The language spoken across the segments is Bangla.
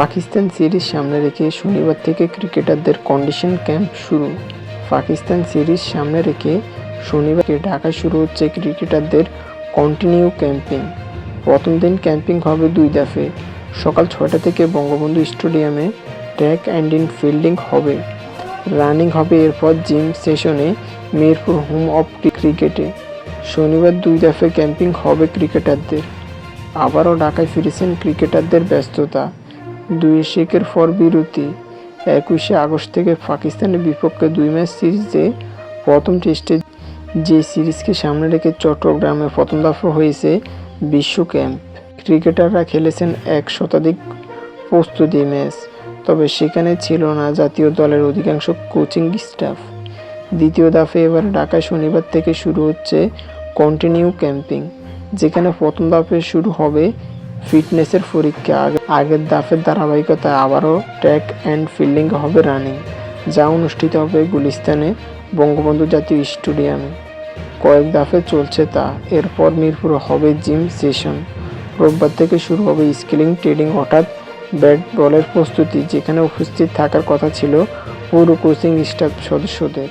পাকিস্তান সিরিজ সামনে রেখে শনিবার থেকে ক্রিকেটারদের কন্ডিশন ক্যাম্প শুরু। পাকিস্তান সিরিজ সামনে রেখে শনিবারকে ঢাকায় শুরু হচ্ছে ক্রিকেটারদের কন্টিনিউ ক্যাম্পিং। প্রথম দিন ক্যাম্পিং হবে দুই দফে সকাল ছয়টা থেকে বঙ্গবন্ধু স্টেডিয়ামে ট্র্যাক অ্যান্ড ইন ফিল্ডিং হবে। রানিং হবে এরপর জিম সেশনে মিরপুর হোম অফ ক্রিকেটে। শনিবার দুই দফে ক্যাম্পিং হবে ক্রিকেটারদের। আবারও ঢাকায় ফিরেছেন ক্রিকেটারদের ব্যস্ততা। দুই শেকের পর বিরতি। একুশে আগস্ট থেকে পাকিস্তানের বিপক্ষে দুই ম্যাচ সিরিজে প্রথম টেস্টে যে সিরিজকে সামনে রেখে চট্টগ্রামে প্রথম দফা হয়েছে বিশ্ব ক্যাম্প ক্রিকেটাররা খেলেছেন এক শতাধিক প্রস্তুতি ম্যাচ, তবে সেখানে ছিল না জাতীয় দলের অধিকাংশ কোচিং স্টাফ। দ্বিতীয় দফে এবার ঢাকায় শনিবার থেকে শুরু হচ্ছে কন্টিনিউ ক্যাম্পিং, যেখানে প্রথম দফে শুরু হবে ফিটনেসের পরীক্ষা আগে- আগের দাফের ধারাবাহিকতায় আবারও ট্র্যাক অ্যান্ড ফিল্ডিং হবে রানিং, যা অনুষ্ঠিত হবে গুলিস্তানে বঙ্গবন্ধু জাতীয় স্টেডিয়ামে। কয়েক দাফে চলছে তা, এরপর মিরপুরে হবে জিম সেশন। রোববার থেকে শুরু হবে স্কিলিং, ট্রেডিং অর্থাৎ ব্যাট বলের প্রস্তুতি, যেখানে উপস্থিত থাকার কথা ছিল পুরো কোচিং স্টাফ সদস্যদের।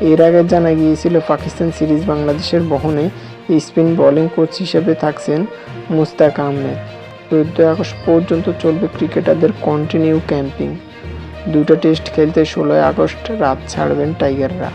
এর আগে জানা গিয়েছিল পাকিস্তান সিরিজ বাংলাদেশের বহনে স্পিন বোলিং কোচ হিসেবে থাকছেন মুস্তাক আহমেদ। চোদ্দোই আগস্ট পর্যন্ত চলবে ক্রিকেটারদের কন্টিনিউ ক্যাম্পিং দুটো টেস্ট খেলতে ষোলোই আগস্ট রাত ছাড়বেন টাইগাররা।